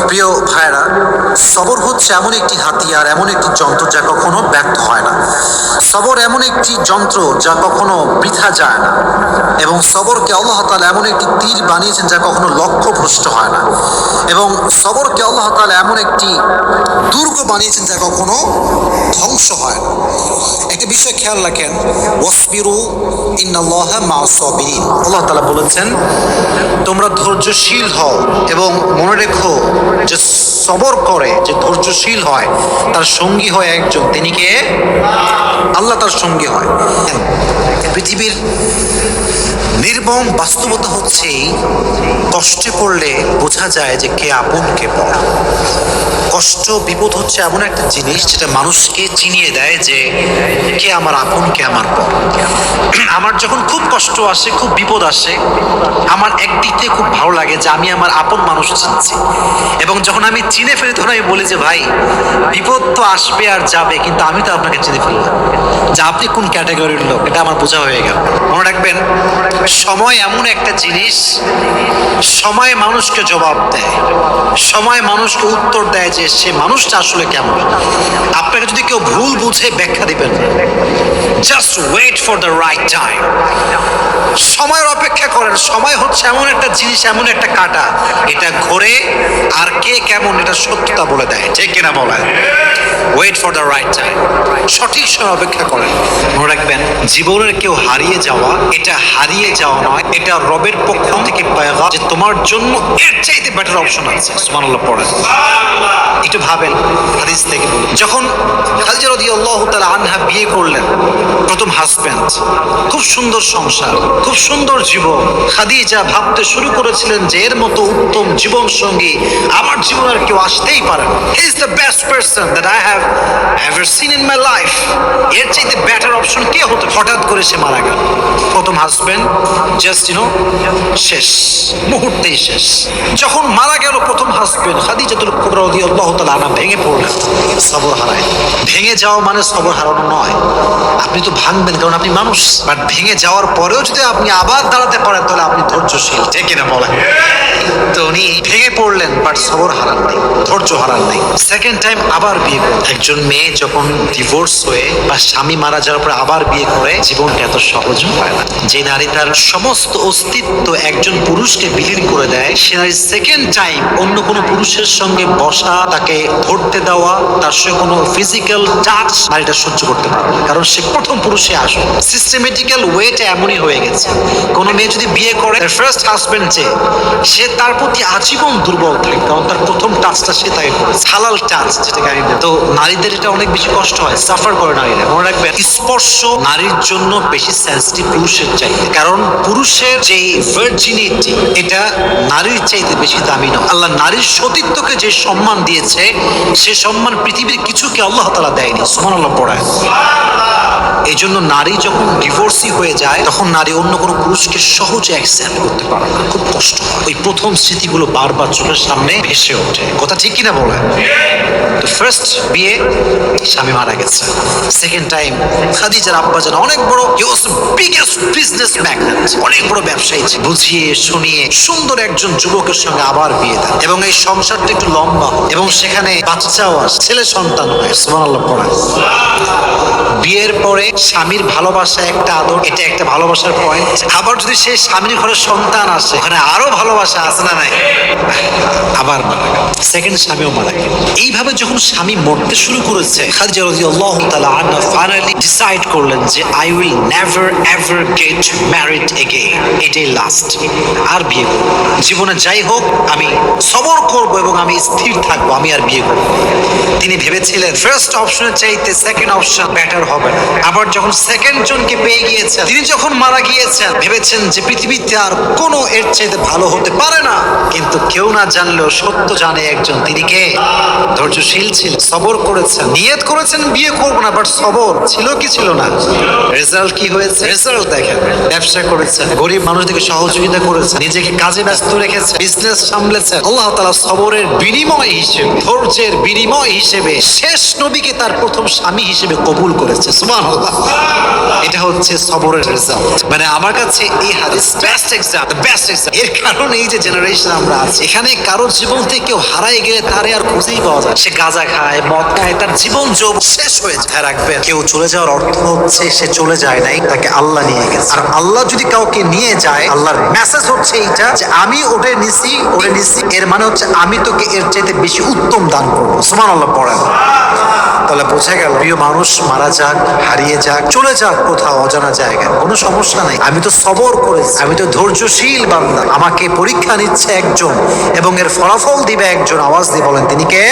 প্রিয় ভাইরা সবর হচ্ছে এমন একটি হাতিয়ার, এমন একটি যন্ত্র যা কখনো ব্যর্থ হয় না। সবর এমন একটি যন্ত্র যা কখনো বৃথা যায় না। এবং সবরকে আল্লাহ তালা এমন একটি তীর বানিয়েছেন যা কখনো লক্ষ্য ভ্রষ্ট হয় না। এবং সবরকে আল্লাহ তালা এমন একটি দুর্গ বানিয়েছেন যা কখনো ধ্বংস হয় না। একটা বিষয় খেয়াল রাখেন, ওয়াসবিরু ইন্নাল্লাহ মা সাবিরিন। আল্লাহ তাআলা বলেছেন, তোমরা ধৈর্যশীল হও এবং মনে রেখো যে সবর করে যে ধৈর্যশীল হয় তার সঙ্গী হয় একজন। তিনি কে? আল্লাহ তার সঙ্গী হয়। পৃথিবীর নির্মম বাস্তবতা হচ্ছে কষ্টে পড়লে বোঝা যায় যে কে আপন, কে পর। কষ্ট, বিপদ হচ্ছে এমন একটা জিনিস যেটা মানুষকে চিনিয়ে দেয় যে কে আমার আপন, কে আমার পর। আমার যখন খুব কষ্ট আসে, খুব বিপদ আসে, আমার একদিক থেকে খুব ভালো লাগে যে আমি আমার আপন মানুষ চিনছি। এবং যখন আমি চিনে ফেলি, তখন আমি বলি যে, ভাই, বিপদ তো আসবে আর যাবে, কিন্তু আমি তো আপনাকে চিনে ফেললাম। যে আপনি কোন ক্যাটাগরির লোক, এটা আমার বোঝা হয়ে গেল। মনে রাখবেন, সময় এমন একটা জিনিস, সময় মানুষকে জবাব দেয়। সময় মানুষকে উত্তর দেয় যে সে মানুষটা আসলে কেমন। আপনাকে যদি কেউ ভুল বুঝে ব্যাখ্যা দিবেন just wait for the right time সময়ের অপেক্ষা করেন, সময় হচ্ছে এমন একটা জিনিস, এমন একটা কাটা। এটা ঘোরে আর কে কেমন, এটা সত্যতা বলে দেয়। ঠিক কিনা বলে wait for the right time সঠিক সময় অপেক্ষা করেন। মনে রাখবেন, জীবনের কেউ হারিয়ে যাওয়া, এটা হারিয়ে যাওয়া নয়, এটা রবের পক্ষ থেকে পায়গা যে তোমার জন্য এর চাইতে বেটার অপশন আছে। সুবহানাল্লাহ, পড়েন। একটু ভাবেন, হাদিস থেকে বলুন। যখন খাদিজা রাদিয়াল্লাহু তাআলা আনহা বিয়ে করলেন, প্রথম হাজবেন্ড খুব সুন্দর সংসার, খুব সুন্দর জীবন। খাদিজা ভাবতে শুরু করেছিলেন যে এর মতো উত্তম জীবন সঙ্গী আমার জীবনে আর কেউ আসতেই পারে he is the best person that I have ever seen in my life এর চাইতে বেটার অপশন কে হতো হঠাৎ করে সে মারা গেল? প্রথম হাজবেন্ড জাস্ট ইউনো শেষ, মুহূর্তেই শেষ। যখন মারা গেল প্রথম হাজবেন্ড খাদিজাতুল কুবরা রাদিয়াল্লাহু তাআলা আনা ভেঙে পড়লেন সবর হারায়। ভেঙে যাওয়া মানে সবর হারানো নয়। আপনি তো ভাঙবেন, কারণ আপনি মানুষ। বাট ভেঙে যাওয়ার পরেও যদি আপনি আবার দাঁড়াতে পারেন, তাহলে আপনি ধৈর্যশীল। ঠিক কিনা বলেন তো উনি ভেঙে পড়লেন, বাট সবর হারান নাই, ধৈর্য হারান নাই। সেকেন্ড টাইম আবার বিয়ে একজন মেয়ে যখন ডিভোর্স হয়ে বা স্বামী মারা যাওয়ার পরে আবার বিয়ে করে, জীবনটা এত সহজ হয় না। যে নারী তার সমস্ত অস্তিত্ব একজন পুরুষকে বিলীন করে দেয়, সে নারী সেকেন্ড টাইম অন্য কোনো পুরুষের সঙ্গে বসা, তাকে ধরতে দেওয়া, তার সঙ্গে কোনো ফিজিক্যাল টাচ নারীটা সহ্য করতে পারবে কারণ সে প্রথম পুরুষে আসে সিস্টেমেটিক্যাল ওয়েটা এমনই হয়ে গেছে। কোনো মেয়ে যদি বিয়ে করে ফার্স্ট হাজবেন্ড যে, সে তার প্রতি আজীবন দুর্বল থাকে। কারণ তার প্রথম টাচটা সে তাকে করেছে হালাল টাচ যেটাকে আমি। তো নারীদের এটা অনেক বেশি কষ্ট হয়। সাফার করে নারীরা। মনে রাখবেন, স্পর্শ নারীর জন্য বেশি সেন্সিটিভ পুরুষের চাইতে। কারণ পুরুষের যে ভার্জিনিটি এটা নারীর চাইতে বেশি দামি নয়। আল্লাহ নারীর সতীত্বকে যে সম্মান দিয়েছে, সে সম্মান পৃথিবীর কিছুকে আল্লাহ তালা দেয়নি। সুমান আল্লাহ পড়ায়। এই জন্য নারী যখন ডিভোর্সি হয়ে যায়, তখন নারী অন্য কোনো পুরুষকে সহজে অ্যাকসেপ্ট করতে পারে না। খুব কষ্ট হয়। ওই প্রথম স্মৃতিগুলো বারবার চোখের সামনে ভেসে ওঠে। কথা ঠিক কিনা বলে তো ফার্স্ট বিয়ে, স্বামী মারা গেছে। সেকেন্ড টাইম খাদিজার আব্বা যেন অনেক বড় বিগেস্ট বিজনেস ম্যাগনেট অনেক বড় ব্যবসায়ী। বুঝিয়ে, শুনিয়ে সুন্দর একজন যুবকের সঙ্গে আবার বিয়ে দেন। এবং এই সংসারটা একটু লম্বা এবং সেখানে বাচ্চাও আসে ছেলে সন্তান হয়, সুবহানাল্লাহ পড়া বিয়ের পরে স্বামীর ভালোবাসা একটা আদর, এটা একটা ভালোবাসার পয়েন্ট আবার যদি সেই স্বামীর ঘরে সন্তান আসে, ওখানে আরও ভালোবাসা আছে না নাই? আবার মারা গেল। সেকেন্ড স্বামীও মারা এইভাবে যখন স্বামী মরতে শুরু করেছে, খাদিজা রাদিয়াল্লাহু তাআলা ফাইনালি ডিসাইড করলেন যে I will never ever get married again এটাই লাস্ট আর বিয়ে করব জীবনে যাই হোক, আমি সবর করব এবং আমি স্থির থাকব, আমি আর বিয়ে করব তিনি ভেবেছিলেন ফার্স্ট অপশনের চাইতে সেকেন্ড অপশন বেটার হবে আবার যখন সেকেন্ড জনকে পেয়ে গিয়েছেন, তিনি যখন মারা গিয়েছেন, ভেবেছেন যে পৃথিবীতে আর কোনো এর চাইতে ভালো হতে পারে না। কিন্তু কেউ না জানলেও সত্য জানে একজন। তিনি কে? ধৈর্যশীল ছিল, সবর করেছেন। নিয়ত করেছেন, বিয়ে করব না বাট সবর ছিল কি ছিল না? রেজাল্ট কি হয়েছে? রেজাল্ট দেখেন, ব্যবসা করেছেন, গরিব মানুষদেরকে সহযোগিতা করেছেন, নিজেকে কাজে ব্যস্ত রেখেছেন বিজনেস সামলেছেন। আল্লাহ তাআলা সবরের বিনিময় হিসেবে, ধৈর্যের বিনিময় হিসেবে শেষ নবীকে তার প্রথম স্বামী হিসেবে কবুল করেছে। সুবহানাল্লাহ। এটা হচ্ছে সবরের রেজাল্ট মানে আমার কাছে এই হাদিস বেস্ট এক্সাম বেস্ট এক্সাম এর কারণে এই যে জেনারেশন আমরা আছি এখানে কারোর জীবন থেকে কেউ হারাই গেলে তারে আর খুঁজেই পাওয়া যায় সে গাঁজা খায়, মদ খায়, তার জীবন যোগ শেষ হয়ে যায়। রাখবেন, কেউ চলে যাওয়ার অর্থ হচ্ছে সে চলে যায় নাই, তাকে আল্লাহ নিয়ে গেছে। আর আল্লাহ যদি কাউকে নিয়ে যায়, আল্লাহর মেসেজ হচ্ছে এইটা যে আমি ওরে নিছি ওরে নিছি, এর মানে হচ্ছে আমি তোকে এর চাইতে বেশি উত্তম দান করব। সুমান আল্লাহ পড়েন। তাহলে বোঝা গেল। প্রিয় মানুষ মারা যাক হারিয়ে যাক চলে যাক কোথাও অজানা জায়গায়। কোনো সমস্যা নাই। আমি তো সবর করেছি। আমি তো ধৈর্যশীল বান্দা। আমাকে পরীক্ষা নিচ্ছে একজন এবং এর ফলাফল দিবে একজন। আওয়াজ দিয়ে বলেন তিনি কে?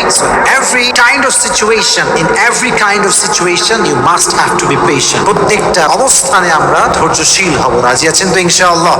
So every kind of situation, in every kind of situation, you must have to be patient. প্রত্যেকটা অবস্থানে আমরা ধৈর্যশীল হব। রাজি আছেন তো ইনশাআল্লাহ?